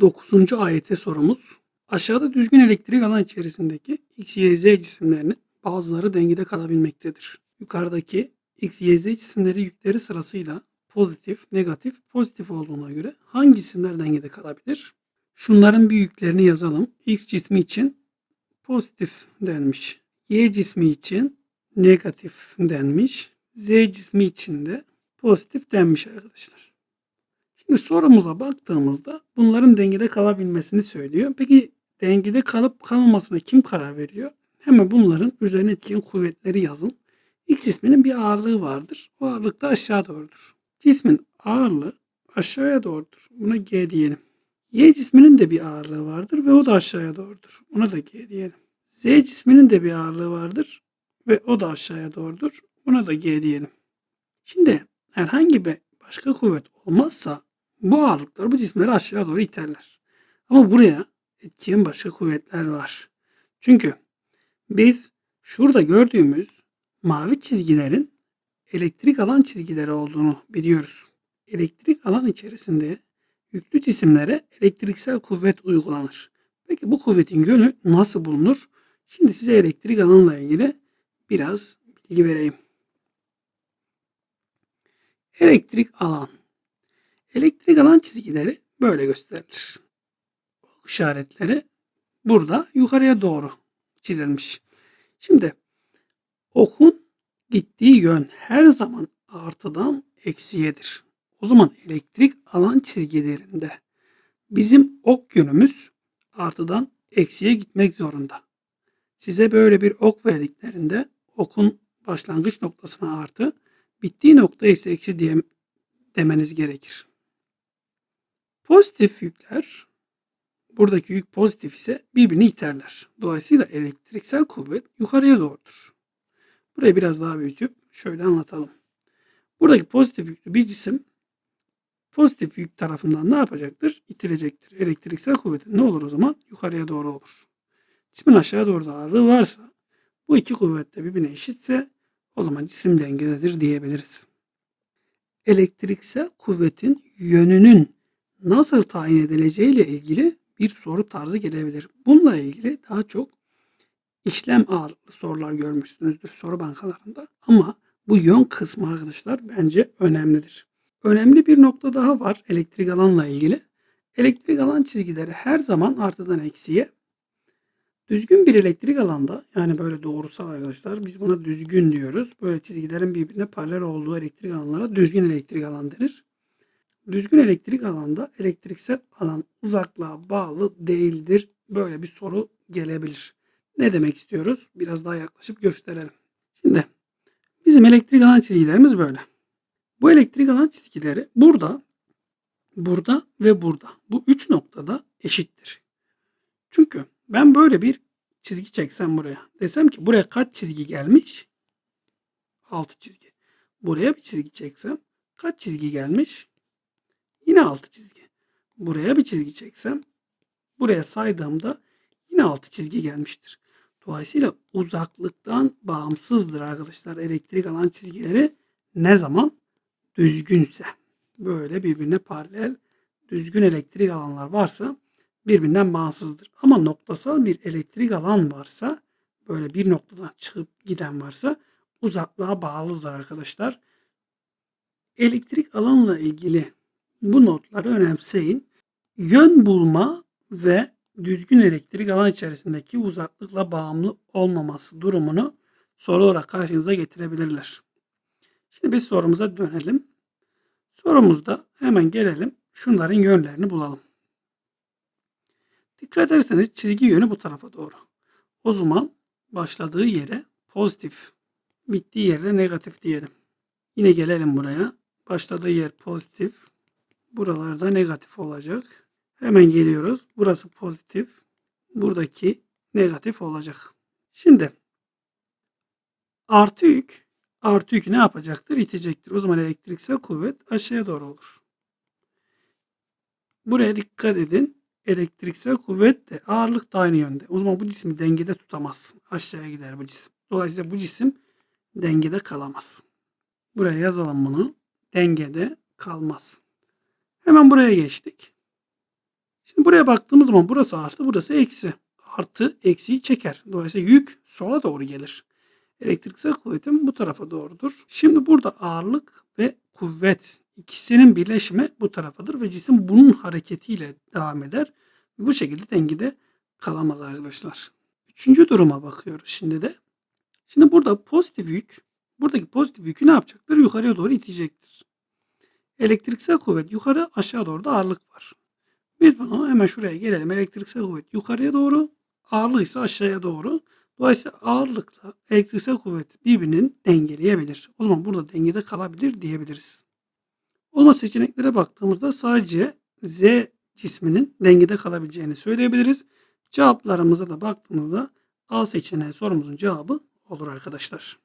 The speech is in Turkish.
Dokuzuncu ayete sorumuz. Aşağıda düzgün elektrik alan içerisindeki X, Y, Z cisimlerinin bazıları dengede kalabilmektedir. Yukarıdaki X, Y, Z cisimleri yükleri sırasıyla pozitif, negatif, pozitif olduğuna göre hangi cisimler dengede kalabilir? Şunların bir yüklerini yazalım. X cismi için pozitif denmiş. Y cismi için negatif denmiş. Z cismi için de pozitif denmiş arkadaşlar. Şimdi sorumuza baktığımızda bunların dengede kalabilmesini söylüyor. Peki dengede kalıp kalmamasına kim karar veriyor? Hemen bunların üzerine etkin kuvvetleri yazın. X cisminin bir ağırlığı vardır. O ağırlık da aşağı doğrudur. Cismin ağırlığı aşağıya doğrudur. Buna G diyelim. Y cisminin de bir ağırlığı vardır ve o da aşağıya doğrudur. Ona da G diyelim. Z cisminin de bir ağırlığı vardır ve o da aşağıya doğrudur. Buna da G diyelim. Şimdi herhangi bir başka kuvvet olmazsa bu ağırlıklar bu cisimleri aşağı doğru iterler. Ama buraya etkiyen başka kuvvetler var. Çünkü biz şurada gördüğümüz mavi çizgilerin elektrik alan çizgileri olduğunu biliyoruz. Elektrik alan içerisinde yüklü cisimlere elektriksel kuvvet uygulanır. Peki bu kuvvetin yönü nasıl bulunur? Şimdi size elektrik alanla ilgili biraz bilgi vereyim. Elektrik alan. Elektrik alan çizgileri böyle gösterilir. Ok işaretleri burada yukarıya doğru çizilmiş. Şimdi okun gittiği yön her zaman artıdan eksiyedir. O zaman elektrik alan çizgilerinde bizim ok yönümüz artıdan eksiye gitmek zorunda. Size böyle bir ok verdiklerinde okun başlangıç noktasına artı, bittiği nokta ise eksi diye demeniz gerekir. Pozitif yükler, buradaki yük pozitif ise birbirini iterler. Dolayısıyla elektriksel kuvvet yukarıya doğrudur. Burayı biraz daha büyütüp şöyle anlatalım. Buradaki pozitif yüklü bir cisim pozitif yük tarafından ne yapacaktır? İtilecektir. Elektriksel kuvvetin ne olur o zaman? Yukarıya doğru olur. Cismin aşağı doğru da ağırlığı varsa bu iki kuvvet de birbirine eşitse o zaman cisim dengededir diyebiliriz. Elektriksel kuvvetin yönünün nasıl tayin edileceği ile ilgili bir soru tarzı gelebilir. Bununla ilgili daha çok işlem ağırlıklı sorular görmüşsünüzdür soru bankalarında. Ama bu yön kısmı arkadaşlar bence önemlidir. Önemli bir nokta daha var elektrik alanla ilgili. Elektrik alan çizgileri her zaman artıdan eksiye. Düzgün bir elektrik alanda yani böyle doğrusal arkadaşlar biz buna düzgün diyoruz. Böyle çizgilerin birbirine paralel olduğu elektrik alanlara düzgün elektrik alan denir. Düzgün elektrik alanda elektriksel alan uzaklığa bağlı değildir. Böyle bir soru gelebilir. Ne demek istiyoruz? Biraz daha yaklaşıp gösterelim. Şimdi bizim elektrik alan çizgilerimiz böyle. Bu elektrik alan çizgileri burada, burada ve burada. Bu üç noktada eşittir. Çünkü ben böyle bir çizgi çeksem buraya. Desem ki buraya kaç çizgi gelmiş? 6 çizgi. Buraya bir çizgi çeksem kaç çizgi gelmiş? Yine 6 çizgi. Buraya bir çizgi çeksem buraya saydığımda yine 6 çizgi gelmiştir. Dolayısıyla uzaklıktan bağımsızdır arkadaşlar elektrik alan çizgileri ne zaman düzgünse. Böyle birbirine paralel düzgün elektrik alanlar varsa birbirinden bağımsızdır. Ama noktasal bir elektrik alan varsa böyle bir noktadan çıkıp giden varsa uzaklığa bağlıdır arkadaşlar. Elektrik alanla ilgili bu notları önemseyin. Yön bulma ve düzgün elektrik alan içerisindeki uzaklıkla bağımlı olmaması durumunu soru olarak karşınıza getirebilirler. Şimdi biz sorumuza dönelim. Sorumuzda hemen gelelim şunların yönlerini bulalım. Dikkat ederseniz çizgi yönü bu tarafa doğru. O zaman başladığı yere pozitif, bittiği yerde negatif diyelim. Yine gelelim buraya. Başladığı yer pozitif. Buralarda negatif olacak. Hemen geliyoruz. Burası pozitif. Buradaki negatif olacak. Şimdi artı yük artı yük ne yapacaktır? İtecektir. O zaman elektriksel kuvvet aşağıya doğru olur. Buraya dikkat edin. Elektriksel kuvvet de ağırlık da aynı yönde. O zaman bu cismi dengede tutamazsın. Aşağıya gider bu cisim. Dolayısıyla bu cisim dengede kalamaz. Buraya yazalım bunu. dengede kalmaz. Hemen buraya geçtik. Şimdi buraya baktığımız zaman burası artı, burası eksi. Artı eksiyi çeker. Dolayısıyla yük sola doğru gelir. Elektriksel kuvvetim bu tarafa doğrudur. Şimdi burada ağırlık ve kuvvet ikisinin birleşimi bu tarafadır ve cisim bunun hareketiyle devam eder. Bu şekilde dengede kalamaz arkadaşlar. Üçüncü duruma bakıyoruz şimdi de. Şimdi burada pozitif yük, buradaki pozitif yükü ne yapacaktır? Yukarıya doğru itecektir. Elektriksel kuvvet yukarı aşağı doğru da ağırlık var. Biz bunu hemen şuraya gelelim. Elektriksel kuvvet yukarıya doğru, ağırlık ise aşağıya doğru. Dolayısıyla ağırlıkla elektriksel kuvvet birbirinin dengeleyebilir. O zaman burada dengede kalabilir diyebiliriz. O zaman seçeneklere baktığımızda sadece Z cisminin dengede kalabileceğini söyleyebiliriz. Cevaplarımıza da baktığımızda A seçeneği sorumuzun cevabı olur arkadaşlar.